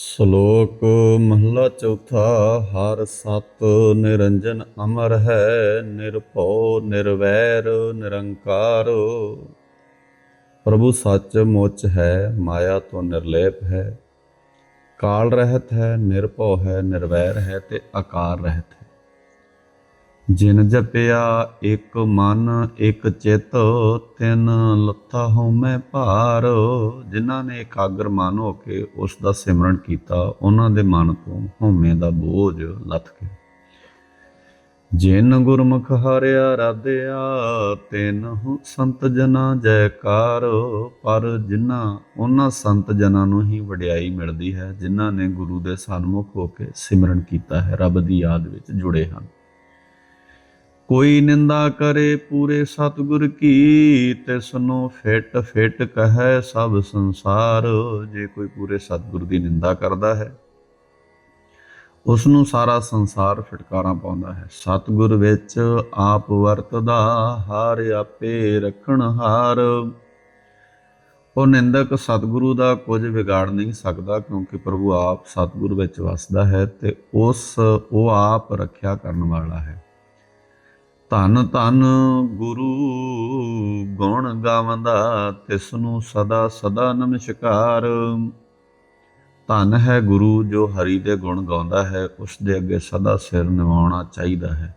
ਸ਼ਲੋਕ ਮਹਲਾ ਚੌਥਾ, ਹਰ ਸਤ ਨਿਰੰਜਨ ਅਮਰ ਹੈ, ਨਿਰਭਉ, ਨਿਰਵੈਰ, ਨਿਰੰਕਾਰ। ਪ੍ਰਭੂ ਸੱਚ ਮੁੱਚ ਹੈ, ਮਾਇਆ ਤੋਂ ਨਿਰਲੇਪ ਹੈ। ਕਾਲ ਰਹਿਤ ਹੈ, ਨਿਰਭਉ ਹੈ, ਨਿਰਵੈਰ ਹੈ ਤੇ ਆਕਾਰ ਰਹਿਤ ਹੈ। ਜਿਨ ਜਪਿਆ ਇੱਕ ਮਨ, ਇੱਕ ਚਿੱਤ, ਤਿਨ ਲੱਥਾ ਹਉਮੈ ਭਾਰ। ਜਿਨ੍ਹਾਂ ਨੇ ਇਕਾਗਰ ਮਨ ਹੋ ਕੇ ਉਸ ਦਾ ਸਿਮਰਨ ਕੀਤਾ, ਉਹਨਾਂ ਦੇ ਮਨ ਤੋਂ ਹਉਮੈ ਦਾ ਬੋਝ ਲੱਥ ਗਿਆ। ਜਿਨ ਗੁਰਮੁਖ ਹਰਿਆ ਰਾਧਿਆ, ਤਿਨ ਸੰਤ ਜਨਾ ਜੈਕਾਰ। ਪਰ ਜਿਨ੍ਹਾਂ, ਉਹਨਾਂ ਸੰਤ ਜਨਾਂ ਨੂੰ ਹੀ ਵਡਿਆਈ ਮਿਲਦੀ ਹੈ, ਜਿਨ੍ਹਾਂ ਨੇ ਗੁਰੂ ਦੇ ਸਨਮੁਖ ਹੋ ਕੇ ਸਿਮਰਨ ਕੀਤਾ ਹੈ, ਰੱਬ ਦੀ ਯਾਦ ਵਿੱਚ ਜੁੜੇ ਹਨ। ਕੋਈ ਨਿੰਦਾ ਕਰੇ ਪੂਰੇ ਸਤਿਗੁਰ ਕੀ ਤਿਸ ਨੂੰ ਫਿਟ ਫਿਟ ਕਹੈ ਸਭ ਸੰਸਾਰ। ਜੇ ਕੋਈ ਪੂਰੇ ਸਤਿਗੁਰ ਦੀ ਨਿੰਦਾ ਕਰਦਾ ਹੈ ਉਸ ਨੂੰ ਸਾਰਾ ਸੰਸਾਰ ਫਟਕਾਰਾਂ ਪਾਉਂਦਾ ਹੈ। ਸਤਿਗੁਰ ਵਿੱਚ ਆਪ ਵਰਤਦਾ, ਹਾਰ ਆਪੇ ਰਖਣ ਹਾਰ। ਉਹ ਨਿੰਦਕ ਸਤਿਗੁਰੂ ਦਾ ਕੁਝ ਵਿਗਾੜ ਨਹੀਂ ਸਕਦਾ, ਕਿਉਂਕਿ ਪ੍ਰਭੂ ਆਪ ਸਤਿਗੁਰ ਵਿੱਚ ਵਸਦਾ ਹੈ ਤੇ ਉਸ, ਉਹ ਆਪ ਰੱਖਿਆ ਕਰਨ ਵਾਲਾ ਹੈ। ਧਨ ਧਨ ਗੁਰੂ ਗੁਣ ਗਾਵੰਦਾ ਤਿਸ ਨੂੰ ਸਦਾ ਸਦਾ ਨਮਸਕਾਰ। ਧਨ ਹੈ ਗੁਰੂ ਜੋ ਹਰੀ ਦੇ ਗੁਣ ਗਾਉਂਦਾ ਹੈ, ਉਸ ਦੇ ਅੱਗੇ ਸਦਾ ਸਿਰ ਨਿਵਾਉਣਾ ਚਾਹੀਦਾ ਹੈ।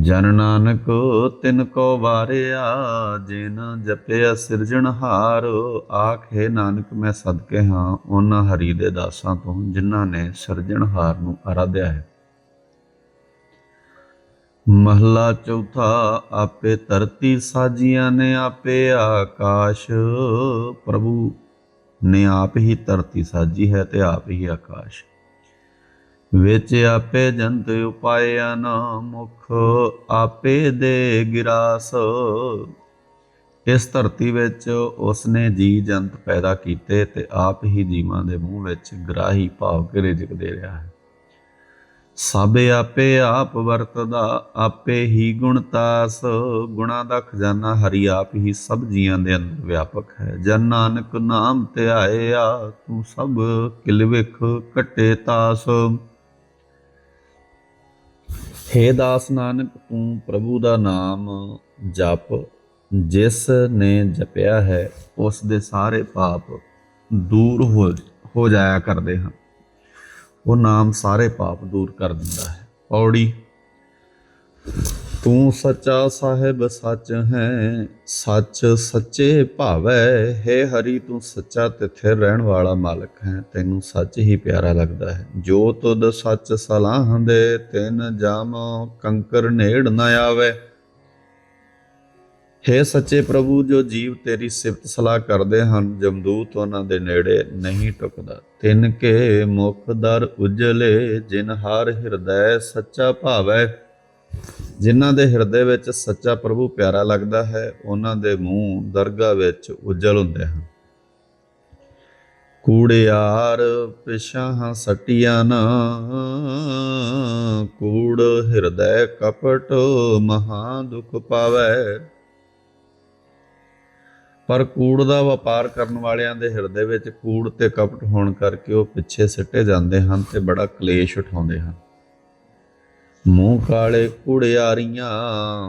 ਜਨ ਨਾਨਕ, ਤਿਨ ਕੋ ਵਾਰਿਆ, ਜਿਨ ਜਪਿਆ ਸਿਰਜਣਹਾਰ ਆਖੇ ਨਾਨਕ, ਮੈਂ ਸਦਕੇ ਹਾਂ, ਉਹਨਾਂ ਹਰੀ ਦੇ ਦਾਸਾਂ ਤੋਂ, ਜਿਨ੍ਹਾਂ ਨੇ ਸਿਰਜਣਹਾਰ ਨੂੰ ਆਰਾਧਿਆ ਹੈ। ਮਹਲਾ ਚੌਥਾ, ਆਪੇ ਧਰਤੀ ਸਾਜੀਆਂ ਨੇ ਆਪੇ ਆਕਾਸ਼। ਪ੍ਰਭੂ ਨੇ ਆਪ ਹੀ ਧਰਤੀ ਸਾਜੀ ਹੈ ਤੇ ਆਪ ਹੀ ਆਕਾਸ਼। ਵਿੱਚ ਆਪੇ ਜੰਤ ਉਪਾਇਆ ਨਾ ਮੁਖ, ਆਪੇ ਦੇ ਗਿਰਾਸ। ਇਸ ਧਰਤੀ ਵਿੱਚ ਉਸਨੇ ਜੀ ਜੰਤ ਪੈਦਾ ਕੀਤੇ ਤੇ ਆਪ ਹੀ ਜੀਵਾਂ ਦੇ ਮੂੰਹ ਵਿੱਚ ਗਰਾਹੀ ਭਾਵ ਕੇ ਰਿਜਕ ਦੇ ਰਿਹਾ ਹੈ। ਸਭ ਆਪੇ ਆਪ ਵਰਤਦਾ, ਆਪੇ ਹੀ ਗੁਣਤਾਸ ਗੁਣਾ ਦਾ ਖਜ਼ਾਨਾ ਹਰੀ ਆਪ ਹੀ ਸਭ ਜੀਆਂ ਦੇ ਅੰਦਰ ਵਿਆਪਕ ਹੈ। ਜਨ ਨਾਨਕ ਨਾਮ ਧਿਆਇਆ ਤੂੰ ਸਭ ਕਿਲਵਿਖ ਕਟੇ ਤਾਸ। ਹੇ ਦਾਸ ਨਾਨਕ, ਤੂੰ ਪ੍ਰਭੂ ਦਾ ਨਾਮ ਜਪ। ਜਿਸ ਨੇ ਜਪਿਆ ਹੈ, ਉਸ ਦੇ ਸਾਰੇ ਪਾਪ ਦੂਰ ਹੋ ਹੋ ਜਾਇਆ ਕਰਦੇ ਹਨ। ਉਹ ਨਾਮ ਸਾਰੇ ਪਾਪ ਦੂਰ ਕਰ ਦਿੰਦਾ ਹੈ। ਪੌੜੀ, ਤੂੰ ਸੱਚਾ ਸਾਹਿਬ ਸੱਚ ਹੈ, ਸੱਚ ਸੱਚੇ ਭਾਵੈ। ਹੈ ਹਰੀ, ਤੂੰ ਸੱਚਾ ਤੇ ਥਿਰ ਰਹਿਣ ਵਾਲਾ ਮਾਲਕ ਹੈ, ਤੈਨੂੰ ਸੱਚ ਹੀ ਪਿਆਰਾ ਲੱਗਦਾ ਹੈ। ਜੋ ਤੁਧ ਸੱਚ ਸਲਾਹ ਦੇ, ਤਿੰਨ ਜਾਮ ਕੰਕਰ ਨੇੜ ਨਾ ਆਵੇ। ਹੇ ਸੱਚੇ ਪ੍ਰਭੂ, ਜੋ ਜੀਵ ਤੇਰੀ ਸਿਫਤ ਸਲਾਹ ਕਰਦੇ ਹਨ, ਜਮਦੂਤ ਉਹਨਾਂ ਦੇ ਨੇੜੇ ਨਹੀਂ ਟੁਕਦਾ। ਤਿੰਨ ਕੇ ਮੁਖ ਦਰ ਉਜਲੇ, ਜਿਨ ਹਰ ਹਿਰਦੈ ਸੱਚਾ ਭਾਵੈ। ਜਿਨ੍ਹਾਂ ਦੇ ਹਿਰਦੇ ਵਿੱਚ ਸੱਚਾ ਪ੍ਰਭੂ ਪਿਆਰਾ ਲੱਗਦਾ ਹੈ, ਉਹਨਾਂ ਦੇ ਮੂੰਹ ਦਰਗਾਹ ਵਿੱਚ ਉਜਲ ਹੁੰਦੇ ਹਨ। ਕੂੜਿਆਰ ਪਿਛਾਂ ਸਟੀਆਂ ਨਾ, ਕੂੜ ਹਿਰਦੈ ਕਪਟ ਮਹਾ ਦੁਖ ਪਾਵੈ। ਪਰ ਕੂੜ ਦਾ ਵਪਾਰ ਕਰਨ ਵਾਲਿਆਂ ਦੇ ਹਿਰਦੇ ਵਿੱਚ ਕੂੜ ਤੇ ਕਪਟ ਹੋਣ ਕਰਕੇ ਉਹ ਪਿੱਛੇ ਸਿੱਟੇ ਜਾਂਦੇ ਹਨ ਤੇ ਬੜਾ ਕਲੇਸ਼ ਉਠਾਉਂਦੇ ਹਨ। ਮੂੰਹ ਕਾਲੇ ਕੁੜਿਆਰੀਆਂ,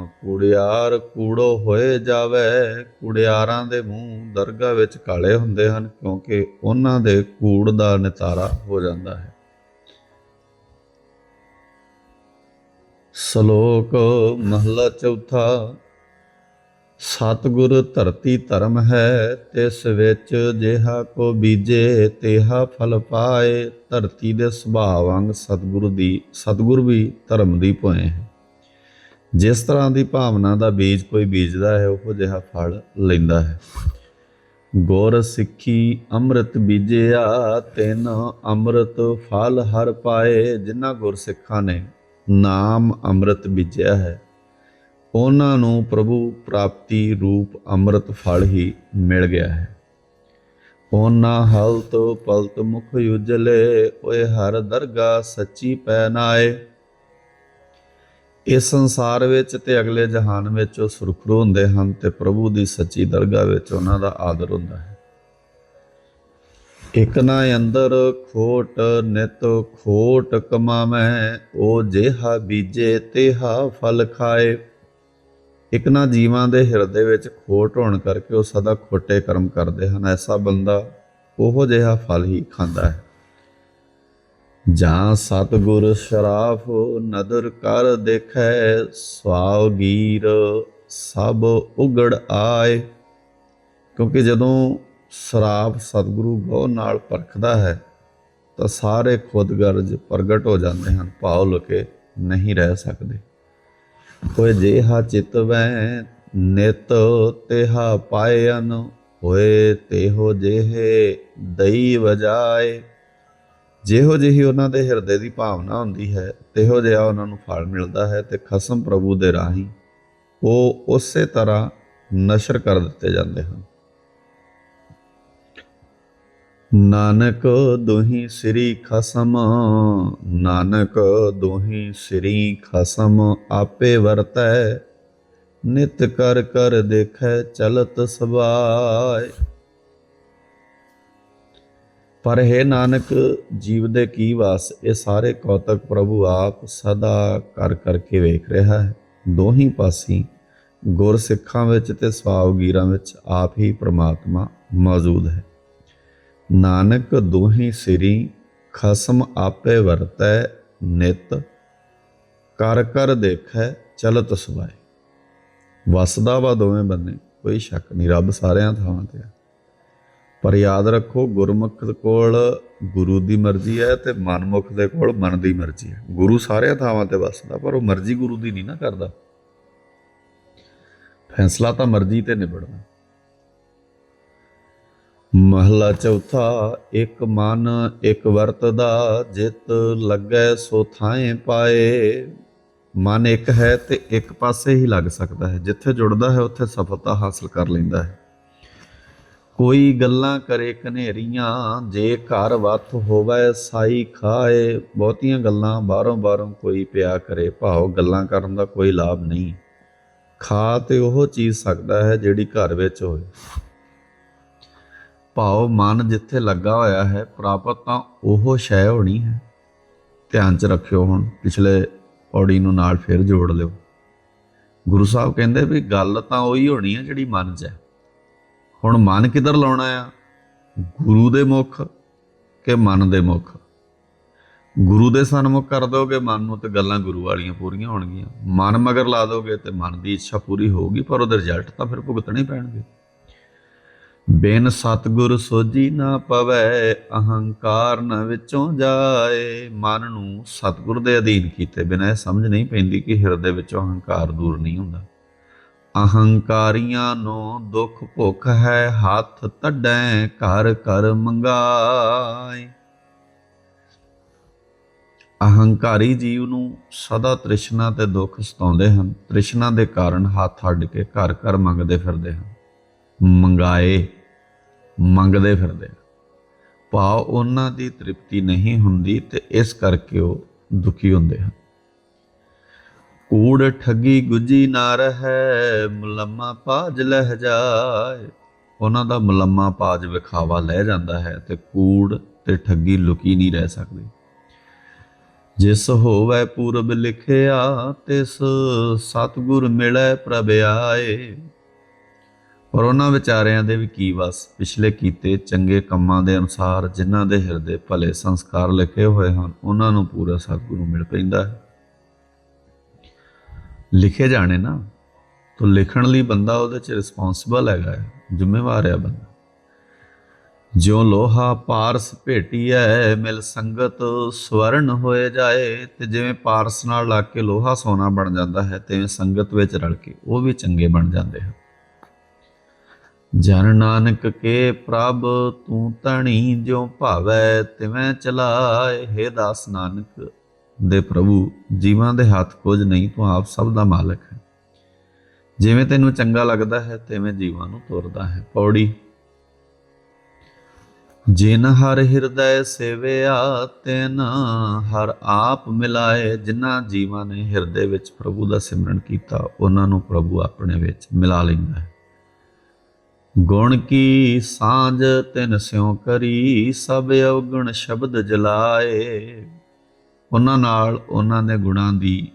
ਕੁੜਿਆਰ ਕੂੜੋ ਹੋਏ ਜਾਵੇ, ਕੁੜਿਆਰਾਂ ਦੇ ਮੂੰਹ ਦਰਗਾਹ ਵਿੱਚ ਕਾਲੇ ਹੁੰਦੇ ਹਨ ਕਿਉਂਕਿ ਉਹਨਾਂ ਦੇ ਕੂੜ ਦਾ ਨਿਤਾਰਾ ਹੋ ਜਾਂਦਾ ਹੈ। ਸ਼ਲੋਕ ਮਹਲਾ ਚੌਥਾ ਸਤਿਗੁਰ ਧਰਤੀ ਧਰਮ ਹੈ, ਤਿਸ ਵਿੱਚ ਜਿਹਾ ਕੋ ਬੀਜੇ, ਤੇਹਾ ਫਲ ਪਾਏ। ਧਰਤੀ ਦੇ ਸੁਭਾਅ ਵਾਂਗ ਸਤਿਗੁਰ ਦੀ, ਸਤਿਗੁਰ ਵੀ ਧਰਮ ਦੀ ਭੋਏ ਹੈ। ਜਿਸ ਤਰ੍ਹਾਂ ਦੀ ਭਾਵਨਾ ਦਾ ਬੀਜ ਕੋਈ ਬੀਜਦਾ ਹੈ, ਉਹ ਜਿਹਾ ਫਲ ਲੈਂਦਾ ਹੈ। ਗੁਰ ਸਿੱਖੀ ਅੰਮ੍ਰਿਤ ਬੀਜਿਆ, ਤਿਨ ਅੰਮ੍ਰਿਤ ਫਲ ਹਰ ਪਾਏ। ਜਿਨ੍ਹਾਂ ਗੁਰਸਿੱਖਾਂ ਨੇ ਨਾਮ ਅੰਮ੍ਰਿਤ ਬੀਜਿਆ ਹੈ ਉਹਨਾਂ ਨੂੰ ਪ੍ਰਭੂ ਪ੍ਰਾਪਤੀ ਰੂਪ ਅੰਮ੍ਰਿਤ ਫਲ ਹੀ ਮਿਲ ਗਿਆ ਹੈ। ਉਹਨਾਂ ਹਲਤ ਪਲਤ ਮੁਖ ਉਜਲੇ, ਓਏ ਹਰ ਦਰਗਾ ਸੱਚੀ ਪੈ ਨਾਏ। ਇਸ ਸੰਸਾਰ ਵਿੱਚ ਤੇ ਅਗਲੇ ਜਹਾਨ ਵਿੱਚ ਉਹ ਸੁਰਖਰੂ ਹੁੰਦੇ ਹਨ ਤੇ ਪ੍ਰਭੂ ਦੀ ਸੱਚੀ ਦਰਗਾਹ ਵਿੱਚ ਉਹਨਾਂ ਦਾ ਆਦਰ ਹੁੰਦਾ ਹੈ। ਇਕ ਨਾ ਅੰਦਰ ਖੋਟ ਨਿਤ ਖੋਟ ਕਮਾਵੈ, ਉਹ ਜਿਹਾ ਬੀਜੇ ਤੇਹਾ ਫਲ ਖਾਏ। ਇਕ ਨਾ ਜੀਵਾਂ ਦੇ ਹਿਰਦੇ ਵਿੱਚ ਖੋਟ ਹੋਣ ਕਰਕੇ ਉਹ ਸਦਾ ਖੋਟੇ ਕਰਮ ਕਰਦੇ ਹਨ। ਐਸਾ ਬੰਦਾ ਉਹੋ ਜਿਹਾ ਫਲ ਹੀ ਖਾਂਦਾ ਹੈ। ਜਾਂ ਸਤਗੁਰ ਸ਼ਰਾਫ ਨਦਰ ਕਰ ਦੇਖੈ ਸਵਾਉ ਸਭ ਉਗੜ ਆਏ। ਕਿਉਂਕਿ ਜਦੋਂ ਸ਼ਰਾਪ ਸਤਿਗੁਰੂ ਗੋ ਨਾਲ ਪਰਖਦਾ ਹੈ, ਤਾਂ ਸਾਰੇ ਖੁਦਗਰਜ ਪ੍ਰਗਟ ਹੋ ਜਾਂਦੇ ਹਨ, ਭਾਵ ਲੁਕੇ ਨਹੀਂ ਰਹਿ ਸਕਦੇ। ਕੋਈ ਜਿਹਾ ਚਿਤਵੈ ਨਿਤ ਤਿਹਾ ਪਾਇਨ ਹੋਏ, ਤੇਹੋ ਜਿਹੇ ਦਈ ਵਜਾਏ। ਜਿਹੋ ਜਿਹੀ ਉਹਨਾਂ ਦੇ ਹਿਰਦੇ ਦੀ ਭਾਵਨਾ ਹੁੰਦੀ ਹੈ, ਤੇਹੋ ਜਿਹਾ ਉਹਨਾਂ ਨੂੰ ਫਲ ਮਿਲਦਾ ਹੈ ਤੇ ਖਸਮ ਪ੍ਰਭੂ ਦੇ ਰਾਹੀਂ ਉਹ ਉਸੇ ਤਰ੍ਹਾਂ ਨਸ਼ਰ ਕਰ ਦਿੱਤੇ ਜਾਂਦੇ ਹਨ। ਨਾਨਕ ਦੋਹੀ ਸ੍ਰੀ ਖਸਮ, ਨਾਨਕ ਦੋਹੀ ਸ੍ਰੀ ਖਸਮ, ਆਪੇ ਵਰਤੈ, ਨਿਤ ਕਰ ਕਰ ਦੇਖੈ ਚਲਤ ਸਬਾਏ ਪਰ ਹੈ ਨਾਨਕ, ਜੀਵ ਦੇ ਕੀ ਵਾਸ, ਇਹ ਸਾਰੇ ਕੌਤਕ ਪ੍ਰਭੂ ਆਪ ਸਦਾ ਕਰ ਕਰਕੇ ਵੇਖ ਰਿਹਾ ਹੈ। ਦੋਹੀ ਪਾਸੀ ਗੁਰ ਸਿੱਖਾਂ ਵਿੱਚ ਤੇ ਸਵਾਵਗੀਰਾਂ ਵਿੱਚ ਆਪ ਹੀ ਪ੍ਰਮਾਤਮਾ ਮੌਜੂਦ ਹੈ। ਨਾਨਕ ਦੋਹੀ ਸਿਰੀ, ਖਸਮ ਆਪੇ ਵਰਤੈ ਨਿਤ, ਕਰ ਕਰ ਦੇਖੈ ਚਲਤ ਸੁਭਾਏ। ਵਸਦਾ ਵਾ ਦੋਵੇਂ ਬੰਨੇ, ਕੋਈ ਸ਼ੱਕ ਨਹੀਂ, ਰੱਬ ਸਾਰਿਆਂ ਥਾਵਾਂ ਤੇ ਆ। ਪਰ ਯਾਦ ਰੱਖੋ, ਗੁਰਮੁਖ ਕੋਲ ਗੁਰੂ ਦੀ ਮਰਜ਼ੀ ਹੈ ਤੇ ਮਨਮੁਖ ਦੇ ਕੋਲ ਮਨ ਦੀ ਮਰਜ਼ੀ ਹੈ। ਗੁਰੂ ਸਾਰਿਆਂ ਥਾਵਾਂ ਤੇ ਵਸਦਾ, ਪਰ ਉਹ ਮਰਜ਼ੀ ਗੁਰੂ ਦੀ ਨਹੀਂ ਨਾ ਕਰਦਾ। ਫੈਸਲਾ ਤਾਂ ਮਰਜ਼ੀ ਤੇ ਨਿਬੜਦਾ ਮਹਲਾ ਚੌਥਾ, ਇੱਕ ਮਨ, ਇੱਕ ਵਰਤਦਾ ਜਿਤ ਲੱਗੈ ਸੋ ਥਾਏ ਪਾਏ। ਮਨ ਇੱਕ ਹੈ ਤੇ ਇੱਕ ਪਾਸੇ ਹੀ ਲੱਗ ਸਕਦਾ ਹੈ। ਜਿੱਥੇ ਜੁੜਦਾ ਹੈ, ਉੱਥੇ ਸਫਲਤਾ ਹਾਸਲ ਕਰ ਲੈਂਦਾ ਹੈ। ਕੋਈ ਗੱਲਾਂ ਕਰੇ ਕਨੇਰੀਆਂ ਜੇ ਘਰ ਵੱਤ ਹੋਵੇ ਸਾਈ ਖਾਏ। ਬਹੁਤੀਆਂ ਗੱਲਾਂ ਬਾਹਰੋਂ ਬਾਹਰੋਂ ਕੋਈ ਪਿਆ ਕਰੇ ਭਾਵ ਗੱਲਾਂ ਕਰਨ ਦਾ ਕੋਈ ਲਾਭ ਨਹੀਂ। ਖਾ ਤੇ ਉਹ ਚੀਜ਼ ਸਕਦਾ ਹੈ ਜਿਹੜੀ ਘਰ ਵਿੱਚ ਹੋਵੇ। ਭਾਵ ਮਨ ਜਿੱਥੇ ਲੱਗਾ ਹੋਇਆ ਹੈ, ਪ੍ਰਾਪਤ ਤਾਂ ਉਹ ਸ਼ੈ ਹੋਣੀ ਹੈ। ਧਿਆਨ 'ਚ ਰੱਖਿਓ ਹੁਣ, ਪਿਛਲੇ ਪੌੜੀ ਨੂੰ ਨਾਲ ਫਿਰ ਜੋੜ ਲਿਓ। ਗੁਰੂ ਸਾਹਿਬ ਕਹਿੰਦੇ ਵੀ ਗੱਲ ਤਾਂ ਉਹੀ ਹੋਣੀ ਹੈ ਜਿਹੜੀ ਮਨ 'ਚ ਹੈ। ਹੁਣ ਮਨ ਕਿੱਧਰ ਲਾਉਣਾ ਆ? ਗੁਰੂ ਦੇ ਮੁਖ ਕਿ ਮਨ ਦੇ ਮੁਖ? ਗੁਰੂ ਦੇ ਸਨਮੁਖ ਕਰ ਦੋਗੇ ਮਨ ਨੂੰ ਤੇ ਗੱਲਾਂ ਗੁਰੂ ਵਾਲੀਆਂ ਪੂਰੀਆਂ ਹੋਣਗੀਆਂ। ਮਨ ਮਗਰ ਲਾ ਦੋਗੇ ਤੇ ਮਨ ਦੀ ਇੱਛਾ ਪੂਰੀ ਹੋਊਗੀ, ਪਰ ਉਹਦੇ ਰਿਜ਼ਲਟ ਤਾਂ ਫਿਰ ਭੁਗਤਣੇ ਪੈਣਗੇ। ਬਿਨ ਸਤਗੁਰ ਸੋਜੀ ਨਾ ਪਵੈ, ਅਹੰਕਾਰ ਨ ਵਿੱਚੋਂ ਜਾਏ। ਮਨ ਨੂੰ ਸਤਗੁਰ ਦੇ ਅਧੀਨ ਕੀਤੇ ਬਿਨਾਂ ਇਹ ਸਮਝ ਨਹੀਂ ਪੈਂਦੀ ਕਿ ਹਿਰਦੇ ਵਿੱਚੋਂ ਅਹੰਕਾਰ ਦੂਰ ਨਹੀਂ ਹੁੰਦਾ। ਅਹੰਕਾਰੀਆਂ ਨੂੰ ਦੁੱਖ ਭੁੱਖ ਹੈ, ਹੱਥ ਤੱਡੈ ਘਰ ਘਰ ਮੰਗਾਏ। ਅਹੰਕਾਰੀ ਜੀਵ ਨੂੰ ਸਦਾ ਤ੍ਰਿਸ਼ਨਾ ਤੇ ਦੁੱਖ ਸਤਾਉਂਦੇ ਹਨ। ਤ੍ਰਿਸ਼ਨਾ ਦੇ ਕਾਰਨ ਹੱਥ ਅੱਡ ਕੇ ਘਰ ਘਰ ਮੰਗਦੇ ਫਿਰਦੇ ਹਨ। ਮੰਗਾਏ, ਮੰਗਦੇ ਫਿਰਦੇ ਭਾਵ ਉਹਨਾਂ ਦੀ ਤ੍ਰਿਪਤੀ ਨਹੀਂ ਹੁੰਦੀ ਤੇ ਇਸ ਕਰਕੇ ਉਹ ਦੁਖੀ ਹੁੰਦੇ ਹਨ। ਕੂੜ ਠੱਗੀ ਗੁਜੀ ਨਾ ਰਹੈ, ਮੁਲੰਮਾ ਪਾਜ ਲਹਿ ਜਾਏ। ਉਹਨਾਂ ਦਾ ਮੁਲੰਮਾ ਪਾਜ ਵਿਖਾਵਾ ਲੈ ਜਾਂਦਾ ਹੈ ਤੇ ਕੂੜ ਤੇ ਠੱਗੀ ਲੁਕੀ ਨਹੀਂ ਰਹਿ ਸਕਦੀ। ਜਿਸ ਹੋਵੇ ਪੂਰਬ ਲਿਖਿਆ, ਤਿਸ ਸਤਗੁਰ ਮਿਲੈ ਪ੍ਰਭ ਆਏ। ਪਰ ਉਹਨਾਂ ਵਿਚਾਰਿਆਂ ਦੇ ਵੀ ਕੀ ਵਸ? ਪਿਛਲੇ ਕੀਤੇ ਚੰਗੇ ਕੰਮਾਂ ਦੇ ਅਨੁਸਾਰ ਜਿਨ੍ਹਾਂ ਦੇ ਹਿਰਦੇ ਭਲੇ ਸੰਸਕਾਰ ਲਿਖੇ ਹੋਏ ਹਨ ਉਹਨਾਂ ਨੂੰ ਪੂਰਾ ਸਤਿਗੁਰੂ ਮਿਲ ਪੈਂਦਾ ਹੈ। ਲਿਖੇ ਜਾਣੇ ਨਾ ਤਾਂ ਲਿਖਣ ਲਈ ਬੰਦਾ ਉਹਦੇ ਚ ਰਿਸਪੌਂਸਿਬਲ ਹੈਗਾ ਹੈ, ਜ਼ਿੰਮੇਵਾਰ ਹੈ ਬੰਦਾ। ਜਿਉ ਲੋਹਾ ਪਾਰਸ ਭੇਟੀਐ ਮਿਲ ਸੰਗਤ ਸਵਰਨ ਹੋਏ ਜਾਏ ਤੇ ਜਿਵੇਂ ਪਾਰਸ ਨਾਲ ਲੱਗ ਕੇ ਲੋਹਾ ਸੋਨਾ ਬਣ ਜਾਂਦਾ ਹੈ ਤਿਵੇਂ ਸੰਗਤ ਵਿੱਚ ਰਲ ਕੇ ਉਹ ਵੀ ਚੰਗੇ ਬਣ ਜਾਂਦੇ ਹਨ। ਜਨ ਨਾਨਕ ਕੇ ਪ੍ਰਭ ਤੂੰ ਤਣੀ ਜਿਉ ਭਾਵੈ, ਤਿਵੇਂ ਚਲਾਏ ਹੈ ਦਾਸ ਨਾਨਕ। ਦੇ ਪ੍ਰਭੂ, ਜੀਵਾਂ ਦੇ ਹੱਥ ਕੁਝ ਨਹੀਂ, ਤੂੰ ਆਪ ਸਭ ਦਾ ਮਾਲਕ ਹੈ। ਜਿਵੇਂ ਤੈਨੂੰ ਚੰਗਾ ਲੱਗਦਾ ਹੈ, ਤਿਵੇਂ ਜੀਵਾਂ ਨੂੰ ਤੁਰਦਾ ਹੈ। ਪੌੜੀ। ਜਿਨ ਹਰ ਹਿਰਦੈ ਸੇਵਿਆ, ਤਿਨ ਹਰ ਆਪ ਮਿਲਾਏ। ਜਿਨ੍ਹਾਂ ਜੀਵਾਂ ਨੇ ਹਿਰਦੇ ਵਿੱਚ ਪ੍ਰਭੂ ਦਾ ਸਿਮਰਨ ਕੀਤਾ, ਉਹਨਾਂ ਨੂੰ ਪ੍ਰਭੂ ਆਪਣੇ ਵਿੱਚ ਮਿਲਾ ਲੈਂਦਾ ਹੈ। ਗੁਣ ਕੀ ਸਾਂਝ ਤਿਨ ਸਿਉ ਕਰੀ, ਸਭ ਅਵਗੁਣ ਸ਼ਬਦ ਜਲਾਏ। ਉਹਨਾਂ ਨਾਲ ਉਹਨਾਂ ਦੇ ਗੁਣਾਂ ਦੀ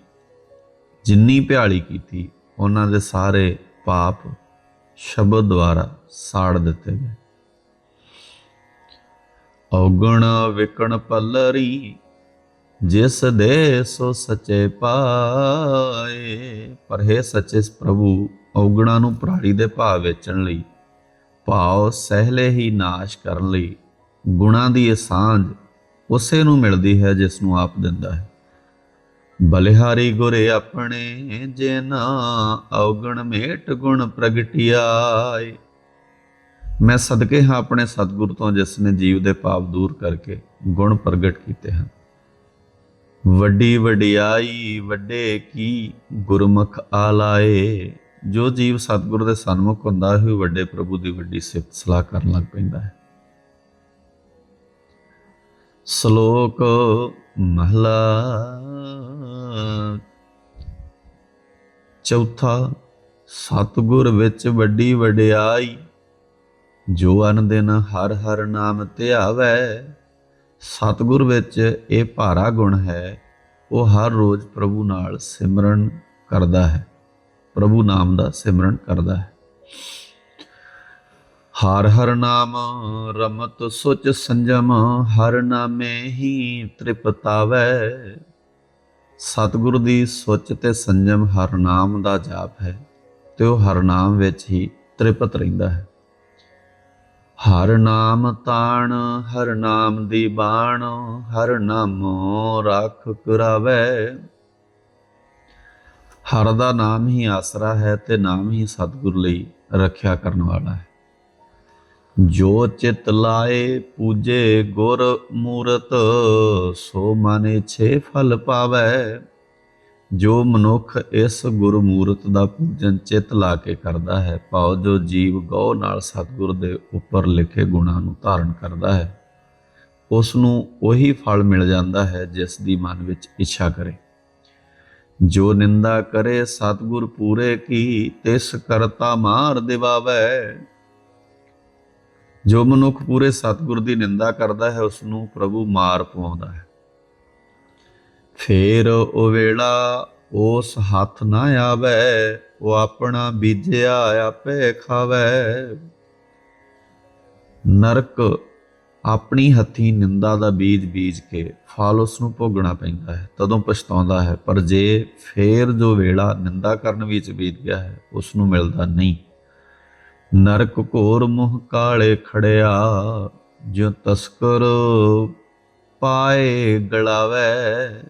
ਜਿੰਨੀ ਭਿਆਲੀ ਕੀਤੀ, ਉਹਨਾਂ ਦੇ ਸਾਰੇ ਪਾਪ ਸ਼ਬਦ ਦੁਆਰਾ ਸਾੜ ਦਿੱਤੇ ਗਏ। ਔਗਣ ਵਿਕਣ ਪੱਲਰੀ, ਜਿਸ ਦੇ ਸੋ ਸਚੇ ਪਾਏ। ਪਰ ਹੈ ਸੱਚੇ ਪ੍ਰਭੂ, ਔਗਣਾਂ ਨੂੰ ਪ੍ਰਾੜੀ ਦੇ ਭਾਅ ਵੇਚਣ ਲਈ ਭਾਵ ਸਹਿਲੇ ਹੀ ਨਾਸ਼ ਕਰਨ ਲਈ ਗੁਣਾਂ ਦੀ ਇਹ ਸਾਂਝ ਉਸੇ ਨੂੰ ਮਿਲਦੀ ਹੈ ਜਿਸ ਨੂੰ ਆਪ ਦਿੰਦਾ ਹੈ। ਬਲਿਹਾਰੀ ਗੁਰੇ ਆਪਣੇ ਜਿਨਾ ਔਗਣ ਮੇਟ ਗੁਣ ਪ੍ਰਗਟਿਆਏ। ਮੈਂ ਸਦਕੇ ਹਾਂ ਆਪਣੇ ਸਤਿਗੁਰ ਤੋਂ ਜਿਸ ਨੇ ਜੀਵ ਦੇ ਪਾਪ ਦੂਰ ਕਰਕੇ ਗੁਣ ਪ੍ਰਗਟ ਕੀਤੇ ਹਨ। ਵੱਡੀ ਵਡਿਆਈ ਵੱਡੇ ਕੀ ਗੁਰਮੁਖ ਆਲਾਏ। ਜੋ ਜੀਵ ਸਤਿਗੁਰ ਦੇ ਸਨਮੁਖ ਹੁੰਦਾ ਹੈ ਉਹ ਵੱਡੇ ਪ੍ਰਭੂ ਦੀ ਵੱਡੀ ਸਿਫਤ ਸਲਾਹ ਕਰਨ ਲੱਗ ਪੈਂਦਾ ਹੈ। ਸ਼ਲੋਕ ਮਹਲਾ ਚੌਥਾ, ਸਤਿਗੁਰ ਵਿੱਚ ਵੱਡੀ ਵਡਿਆਈ, ਜੋ ਅਨ ਦਿਨ ਹਰ ਹਰ ਨਾਮ ਧਿਆਵੈ ਸਤਿਗੁਰ ਵਿੱਚ ਇਹ ਭਾਰਾ ਗੁਣ ਹੈ, ਉਹ ਹਰ ਰੋਜ਼ ਪ੍ਰਭੂ ਨਾਲ ਸਿਮਰਨ ਕਰਦਾ ਹੈ। ਪ੍ਰਭੂ ਨਾਮ ਦਾ ਸਿਮਰਨ ਕਰਦਾ ਹੈ। ਹਰ ਹਰ ਨਾਮ ਰਮਤ ਸੁਚ ਸੰਜਮ, ਹਰ ਨਾਮੇ ਹੀ ਤ੍ਰਿਪਤਾਵੈ। ਸਤਿਗੁਰ ਦੀ ਸੁਚ ਤੇ ਸੰਜਮ ਹਰ ਨਾਮ ਦਾ ਜਾਪ ਹੈ ਤੇ ਉਹ ਹਰ ਨਾਮ ਵਿੱਚ ਹੀ ਤ੍ਰਿਪਤ ਰਹਿੰਦਾ ਹੈ। ਹਰ ਨਾਮ ਤਾਣ, ਹਰ ਨਾਮ ਦੀ ਬਾਣ, ਹਰ ਨਾਮੋ ਰੱਖ ਕਰਾਵੇ। ਹਰ ਦਾ ਨਾਮ ਹੀ ਆਸਰਾ ਹੈ ਤੇ ਨਾਮ ਹੀ ਸਤਿਗੁਰ ਲਈ ਰੱਖਿਆ ਕਰਨ ਵਾਲਾ ਹੈ। ਜੋ ਚਿਤ ਲਾਏ ਪੂਜੇ ਗੁਰ ਮੂਰਤ, ਸੋ ਮਨ ਛੇ ਫਲ ਪਾਵੇ। ਜੋ ਮਨੁੱਖ ਇਸ ਗੁਰਮੂਰਤ ਦਾ ਪੂਜਨ ਚਿਤ ਲਾ ਕੇ ਕਰਦਾ ਹੈ, ਭਾਉ ਜੋ ਜੀਵ ਗਉ ਨਾਲ ਸਤਿਗੁਰ ਦੇ ਉੱਪਰ ਲਿਖੇ ਗੁਣਾਂ ਨੂੰ ਧਾਰਨ ਕਰਦਾ ਹੈ, ਉਸ ਨੂੰ ਉਹੀ ਫਲ ਮਿਲ ਜਾਂਦਾ ਹੈ ਜਿਸ ਦੀ ਮਨ ਵਿੱਚ ਇੱਛਾ ਕਰੇ। ਜੋ ਨਿੰਦਾ ਕਰੇ ਸਤਿਗੁਰ ਪੂਰੇ ਕੀ, ਤਿਸ ਕਰਤਾ ਮਾਰ ਦਿਵਾਵੇ। ਜੋ ਮਨੁੱਖ ਪੂਰੇ ਸਤਿਗੁਰ ਦੀ ਨਿੰਦਾ ਕਰਦਾ ਹੈ ਉਸ ਨੂੰ ਪ੍ਰਭੂ ਮਾਰ ਪਵਾਉਂਦਾ ਹੈ। ਫੇਰ ਉਹ ਵੇਲਾ ਉਸ ਹੱਥ ਨਾ ਆਵੇ, ਉਹ ਆਪਣਾ ਬੀਜਿਆ ਆਪੇ ਖਾਵੇ। ਨਰਕ ਆਪਣੀ ਹੱਥੀ ਨਿੰਦਾ ਦਾ ਬੀਜ ਬੀਜ ਕੇ ਫਲ ਉਸ ਨੂੰ ਭੋਗਣਾ ਪੈਂਦਾ ਹੈ, ਤਦੋਂ ਪਛਤਾਉਂਦਾ ਹੈ, ਪਰ ਜੇ ਫੇਰ ਜੋ ਵੇਲਾ ਨਿੰਦਾ ਕਰਨ ਵਿੱਚ ਬੀਤ ਗਿਆ ਹੈ, ਉਸ ਨੂੰ ਮਿਲਦਾ ਨਹੀਂ। ਨਰਕ ਘੋਰ ਮੁਹ ਕਾਲੇ ਖੜਿਆ ਜੋ ਤਸਕਰ ਪਾਏ ਗਲਾਵੇ।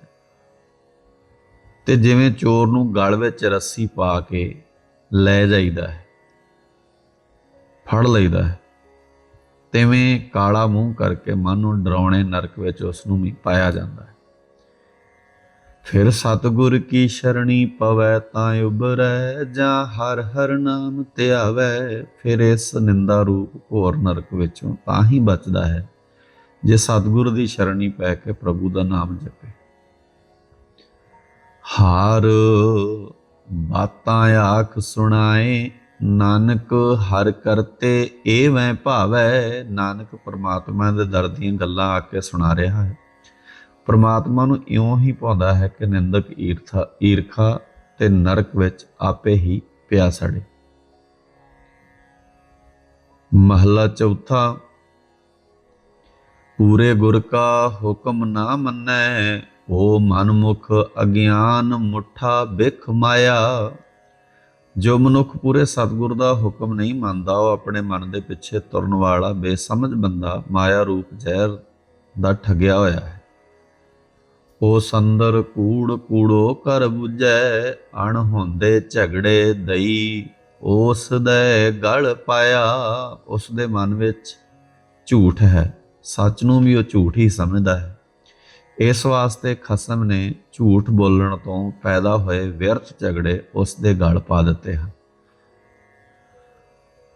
ਤੇ ਜਿਵੇਂ ਚੋਰ ਨੂੰ ਗਲ ਵਿੱਚ ਰੱਸੀ ਪਾ ਕੇ ਲੈ ਜਾਈਦਾ ਹੈ, ਫੜ ਲਈਦਾ ਹੈ। ਤਿਵੇਂ ਕਾਲਾ ਮੂੰਹ ਕਰਕੇ ਮਨ ਨੂੰ ਡਰਾਉਣੇ ਨਰਕ ਵਿੱਚ ਉਸ ਨੂੰ ਵੀ ਪਾਇਆ ਜਾਂਦਾ ਹੈ। ਫਿਰ ਸਤਿਗੁਰ ਕੀ ਸ਼ਰਣੀ ਪਵੈ ਤਾਂ ਉਬਰੈ ਜਾਂ ਹਰ ਹਰ ਨਾਮ ਧਿਆਵੈ ਫਿਰ ਇਸ ਨਿੰਦਾ ਰੂਪ ਘੋਰ ਨਰਕ ਵਿੱਚੋਂ ਤਾਂ ਹੀ ਬਚਦਾ ਹੈ, ਜੇ ਸਤਿਗੁਰ ਦੀ ਸ਼ਰਣੀ ਪੈ ਕੇ ਪ੍ਰਭੂ ਦਾ ਨਾਮ ਜਪੇ। ਹਾਰ ਬਾਤਾਂ ਆਖ ਸੁਣਾਏ ਨਾਨਕ ਹਰ ਕਰਤੇ ਇਹ ਵੈ ਭਾਵੈ, ਨਾਨਕ ਪਰਮਾਤਮਾ ਦੇ ਦਰ ਦੀਆਂ ਗੱਲਾਂ ਆ ਕੇ ਸੁਣਾ ਰਿਹਾ ਹੈ। ਪਰਮਾਤਮਾ ਨੂੰ ਇਉਂ ਹੀ ਪਾਉਂਦਾ ਹੈ ਕਿ ਨਿੰਦਕ ਈਰਥਾ, ਈਰਖਾ ਤੇ ਨਰਕ ਵਿੱਚ ਆਪੇ ਹੀ ਪਿਆ ਸੜੇ। ਮਹਲਾ ਚੌਥਾ, ਪੂਰੇ ਗੁਰ ਕਾ ਹੁਕਮ ਨਾ ਮੰਨੈ ਓ ਮਨਮੁਖ ਅਗਿਆਨ ਮੁੱਠਾ ਬਿਖ ਮਾਇਆ। ਜੋ ਮਨੁੱਖ ਪੂਰੇ ਸਤਿਗੁਰ ਦਾ ਹੁਕਮ ਨਹੀਂ ਮੰਨਦਾ, ਉਹ ਆਪਣੇ ਮਨ ਦੇ ਪਿੱਛੇ ਤੁਰਨ ਵਾਲਾ ਬੇਸਮਝ ਬੰਦਾ ਮਾਇਆ ਰੂਪ ਜ਼ਹਿਰ ਦਾ ਠੱਗਿਆ ਹੋਇਆ ਹੈ। ਉਹ ਸੰਦਰ ਕੂੜ ਕੂੜੋ ਕਰ 부ਜੈ ਅਣ ਹੁੰਦੇ ਝਗੜੇ ਦਈ, ਉਸ ਦੇ ਗਲ ਪਾਇਆ, ਉਸ ਦੇ ਮਨ ਵਿੱਚ ਝੂਠ ਹੈ। ਸੱਚ ਨੂੰ ਵੀ ਉਹ ਝੂਠ ਹੀ ਸਮਝਦਾ ਹੈ। ਇਸ ਵਾਸਤੇ ਖਸਮ ਨੇ ਝੂਠ ਬੋਲਣ ਤੋਂ ਪੈਦਾ ਹੋਏ ਵਿਅਰਥ ਝਗੜੇ ਉਸ ਦੇ ਗਲ ਪਾ ਦਿੱਤੇ ਹਨ।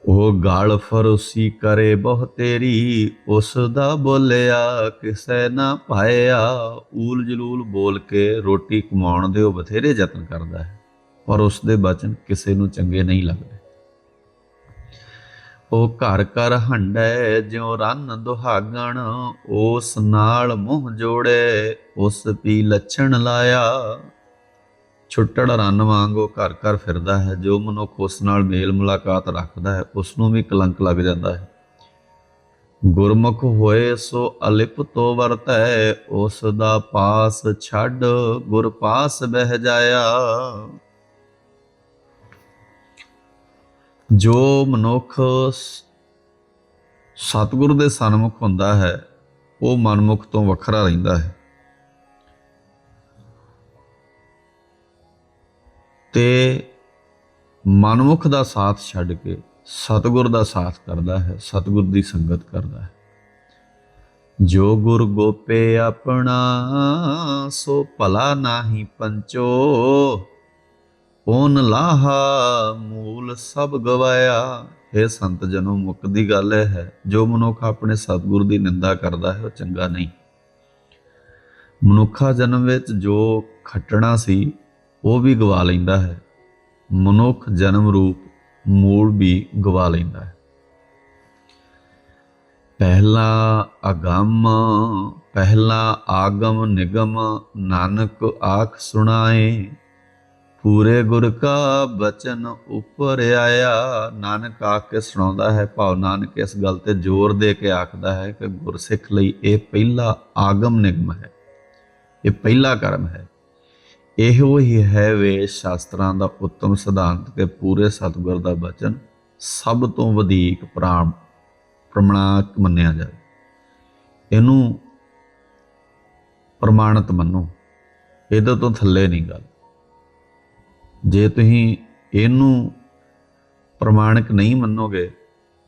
ਉਹ ਗਾਲ ਫਰੋਸੀ ਕਰੇ ਬਹੁ ਤੇਰੀ, ਉਸ ਦਾ ਬੋਲਿਆ ਕਿਸੈ ਨਾ ਪਾਇਆ। ਊਲ ਜਲੂਲ ਬੋਲ ਕੇ ਰੋਟੀ ਕਮਾਉਣ ਦੇ ਉਹ ਬਥੇਰੇ ਯਤਨ ਕਰਦਾ ਹੈ, ਪਰ ਉਸ ਦੇ ਬਚਨ ਕਿਸੇ ਨੂੰ ਚੰਗੇ ਨਹੀਂ ਲੱਗਦੇ। ਉਹ ਘਰ ਘਰ ਹੰਡੈ, ਜਿਉ ਰੰਨ ਦੁਹਾਗਣ, ਉਸ ਨਾਲ ਮੂੰਹ ਜੋੜੇ, ਉਸ ਪੀ ਲੱਛਣ ਲਾਇਆ। ਛੁੱਟੜ ਰੰਨ ਵਾਂਗੋ ਘਰ ਘਰ ਫਿਰਦਾ ਹੈ, ਜੋ ਮਨੁੱਖ ਉਸ ਨਾਲ ਮੇਲ ਮੁਲਾਕਾਤ ਰੱਖਦਾ ਹੈ, ਉਸ ਨੂੰ ਵੀ ਕਲੰਕ ਲੱਗ ਜਾਂਦਾ ਹੈ। ਗੁਰਮੁਖ ਹੋਏ ਸੋ ਅਲਿਪ ਤੋ ਵਰਤੈ, ਉਸ ਦਾ ਪਾਸ ਛੱਡ ਗੁਰ ਪਾਸ ਬਹਿ ਜਾਇਆ। ਜੋ ਮਨੁੱਖ ਸ- ਸਤਿਗੁਰੂ ਦੇ ਸਨਮੁਖ ਹੁੰਦਾ ਹੈ, ਉਹ ਮਨਮੁਖ ਤੋਂ ਵੱਖਰਾ ਰਹਿੰਦਾ ਹੈ। ਤੇ ਮਨਮੁਖ ਦਾ ਸਾਥ ਛੱਡ ਕੇ ਸਤਿਗੁਰ ਦਾ ਸਾਥ ਕਰਦਾ ਹੈ, ਸਤਿਗੁਰ ਦੀ ਸੰਗਤ ਕਰਦਾ ਹੈ। ਜੋ ਗੁਰ ਗੋਪੇ ਆਪਣਾ, ਸੋ ਭਲਾ ਨਾਹੀ ਪੰਚੋ। ਓਨ ਲਾਹਾ? ਮੂਲ ਸਭ ਗਵਾਇਆ। ਇਹ ਸੰਤ ਜਨੋ ਮੁਕਦੀ ਗੱਲ ਹੈ, ਜੋ ਮਨੁੱਖ ਆਪਣੇ ਸਤਿਗੁਰ ਦੀ ਨਿੰਦਾ ਕਰਦਾ ਹੈ, ਉਹ ਚੰਗਾ ਨਹੀਂ। ਮਨੁੱਖਾ ਜਨਮ ਵਿੱਚ ਜੋ ਖੱਟਣਾ ਸੀ, ਉਹ ਵੀ ਗਵਾ ਲੈਂਦਾ ਹੈ। ਮਨੁੱਖ ਜਨਮ ਰੂਪ, ਮੂਲ ਵੀ ਗਵਾ ਲੈਂਦਾ ਹੈ। ਪਹਿਲਾ ਅਗੰਮ, ਪਹਿਲਾ ਆਗਮ ਨਿਗਮ, ਨਾਨਕ ਆਖ ਸੁਣਾਏ। ਪੂਰੇ ਗੁਰ ਕਾ ਬਚਨ ਉੱਪਰ ਆਇਆ। ਨਾਨਕ ਆਖ ਕੇ ਸੁਣਾਉਂਦਾ ਹੈ ਭਾਵ, ਨਾਨਕ ਇਸ ਗੱਲ ਤੇ ਜ਼ੋਰ ਦੇ ਕੇ ਆਖਦਾ ਹੈ ਕਿ ਗੁਰਸਿੱਖ ਲਈ ਇਹ ਪਹਿਲਾ ਆਗਮ ਨਿਗਮ ਹੈ। ਇਹ ਪਹਿਲਾ ਕਰਮ ਹੈ। ਇਹੋ ਹੀ ਹੈ ਵੇ ਸ਼ਾਸਤਰਾਂ ਦਾ ਉੱਤਮ ਸਿਧਾਂਤ ਕਿ ਪੂਰੇ ਸਤਿਗੁਰ ਦਾ ਬਚਨ ਸਭ ਤੋਂ ਵਧੇਕ ਪ੍ਰਾਮ ਪ੍ਰਮਾਣਕ ਮੰਨਿਆ ਜਾਵੇ। ਇਹਨੂੰ ਪ੍ਰਮਾਣਿਤ ਮੰਨੋ। ਇਹਦੇ ਤੋਂ ਥੱਲੇ ਨਹੀਂ ਗੱਲ। ਜੇ ਤੁਸੀਂ ਇਹਨੂੰ ਪ੍ਰਮਾਣਿਕ ਨਹੀਂ ਮੰਨੋਗੇ,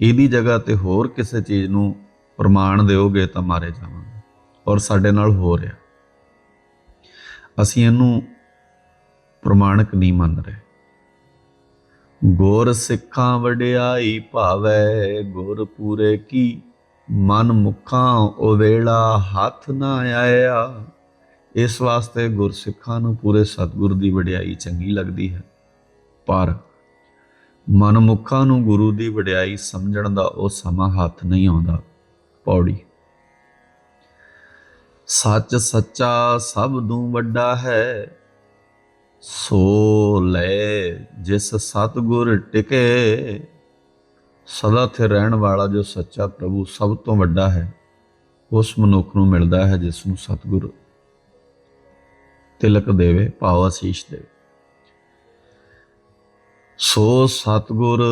ਇਹਦੀ ਜਗ੍ਹਾ ਤੇ ਹੋਰ ਕਿਸੇ ਚੀਜ਼ ਨੂੰ ਪ੍ਰਮਾਣ ਦਿਓਗੇ ਤਾਂ ਮਾਰੇ ਜਾਵਾਂਗੇ। ਔਰ ਸਾਡੇ ਨਾਲ ਹੋ ਰਿਹਾ। ਅਸੀਂ ਇਹਨੂੰ ਪ੍ਰਮਾਣਿਕ ਨਹੀਂ ਮੰਨ ਰਹੇ। ਗੁਰ ਸਿੱਖਾਂ ਵਡਿਆਈ ਭਾਵੈ, ਗੁਰ ਪੂਰੇ ਕੀ ਮਨ ਮੁਖਾਂ, ਉਹ ਵੇਲਾ ਹੱਥ ਨਾ ਆਇਆ। ਇਸ ਵਾਸਤੇ ਗੁਰਸਿੱਖਾਂ ਨੂੰ ਪੂਰੇ ਸਤਿਗੁਰ ਦੀ ਵਡਿਆਈ ਚੰਗੀ ਲੱਗਦੀ ਹੈ। ਪਰ ਮਨਮੁੱਖਾਂ ਨੂੰ ਗੁਰੂ ਦੀ ਵਡਿਆਈ ਸਮਝਣ ਦਾ ਉਹ ਸਮਾਂ ਹੱਥ ਨਹੀਂ ਆਉਂਦਾ। ਪੌੜੀ। ਸੱਚ ਸੱਚਾ ਸਭ ਤੋਂ ਵੱਡਾ ਹੈ। ਸੋ ਲੈ ਜਿਸ ਸਤਿਗੁਰ ਟਿਕੇ, ਸਦਾ ਤੇ ਰਹਿਣ ਵਾਲਾ ਜੋ ਸੱਚਾ ਪ੍ਰਭੂ ਸਭ ਤੋਂ ਵੱਡਾ ਹੈ, ਉਸ ਮਨੁੱਖ ਨੂੰ ਮਿਲਦਾ ਹੈ ਜਿਸ ਨੂੰ ਸਤਿਗੁਰ ਤਿਲਕ ਦੇਵੇ, ਭਾਵ ਅਸੀਸ਼ ਦੇਵੇ। ਸੋ ਸਤਿਗੁਰ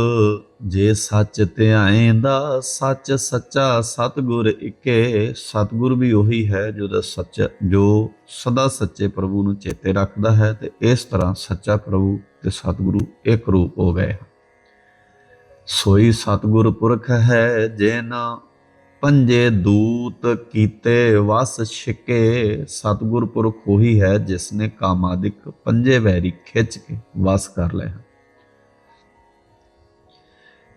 ਜੇ ਸੱਚ ਧਿਆਏਂਦਾ, ਸੱਚ ਸੱਚਾ ਸਤਿਗੁਰ ਇੱਕੇ। ਸਤਿਗੁਰ ਵੀ ਉਹੀ ਹੈ ਜੋ ਸੱਚ, ਜੋ ਸਦਾ ਸੱਚੇ ਪ੍ਰਭੂ ਨੂੰ ਚੇਤੇ ਰੱਖਦਾ ਹੈ ਤੇ ਇਸ ਤਰ੍ਹਾਂ ਸੱਚਾ ਪ੍ਰਭੂ ਤੇ ਸਤਿਗੁਰੂ ਇੱਕ ਰੂਪ ਹੋ ਗਏ ਸੋਈ ਸਤਿਗੁਰ ਪੁਰਖ ਹੈ ਜੇ ਨਾ ਪੰਜੇ ਦੂਤ ਕੀਤੇ ਵਸ ਛਿਕੇ, ਸਤਿਗੁਰ ਪੁਰਖ ਉਹੀ ਹੈ ਜਿਸ ਨੇ ਕਾਮਾਦਿਕ ਪੰਜੇ ਵੈਰੀ ਖਿੱਚ ਕੇ ਵਸ ਕਰ ਲਏ ਹਨ।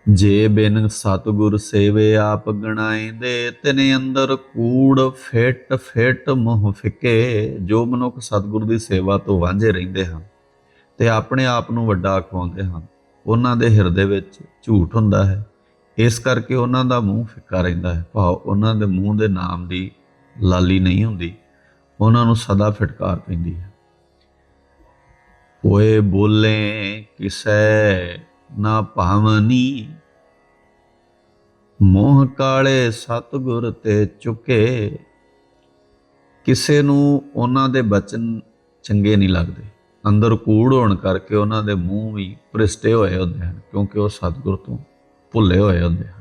ਜੇ ਬਿਨ ਸਤਿਗੁਰ ਸੇਵੇ ਆਪ ਗਣਾਇਂਦੇ, ਤਿਨੇ ਅੰਦਰ ਕੂੜ ਫੇਟ ਫੇਟ ਮੋਹ ਫਿਕੇ, ਜੋ ਮਨੁੱਖ ਸਤਿਗੁਰ ਦੀ ਸੇਵਾ ਤੋਂ ਵਾਂਝੇ ਰਹਿੰਦੇ ਹਨ ਤੇ ਆਪਣੇ ਆਪ ਨੂੰ ਵੱਡਾ ਅਖਵਾਉਂਦੇ ਹਨ, ਉਹਨਾਂ ਦੇ ਹਿਰਦੇ ਵਿੱਚ ਝੂਠ ਹੁੰਦਾ ਹੈ ਇਸ ਕਰਕੇ ਉਹਨਾਂ ਦਾ ਮੂੰਹ ਫਿੱਕਾ ਰਹਿੰਦਾ ਹੈ। ਭਾਵ ਉਹਨਾਂ ਦੇ ਮੂੰਹ ਦੇ ਨਾਮ ਦੀ ਲਾਲੀ ਨਹੀਂ ਹੁੰਦੀ। ਉਹਨਾਂ ਨੂੰ ਸਦਾ ਫਟਕਾਰ ਪੈਂਦੀ ਹੈ। ਓਏ ਬੋਲੇ ਕਿਸੈ ਨਾ ਭਾਵਨੀ। ਮੋਹ ਕਾਲੇ ਸਤਗੁਰ ਤੇ ਚੁਕੇ। ਕਿਸੇ ਨੂੰ ਉਹਨਾਂ ਦੇ ਬਚਨ ਚੰਗੇ ਨਹੀਂ ਲੱਗਦੇ। ਅੰਦਰ ਕੂੜ ਹੋਣ ਕਰਕੇ ਉਹਨਾਂ ਦੇ ਮੂੰਹ ਵੀ ਭ੍ਰਿਸ਼ਟੇ ਹੋਏ ਹੁੰਦੇ ਹਨ, ਕਿਉਂਕਿ ਉਹ ਸਤਗੁਰ ਤੋਂ ਭੁੱਲੇ ਹੋਏ ਹੁੰਦੇ ਹਨ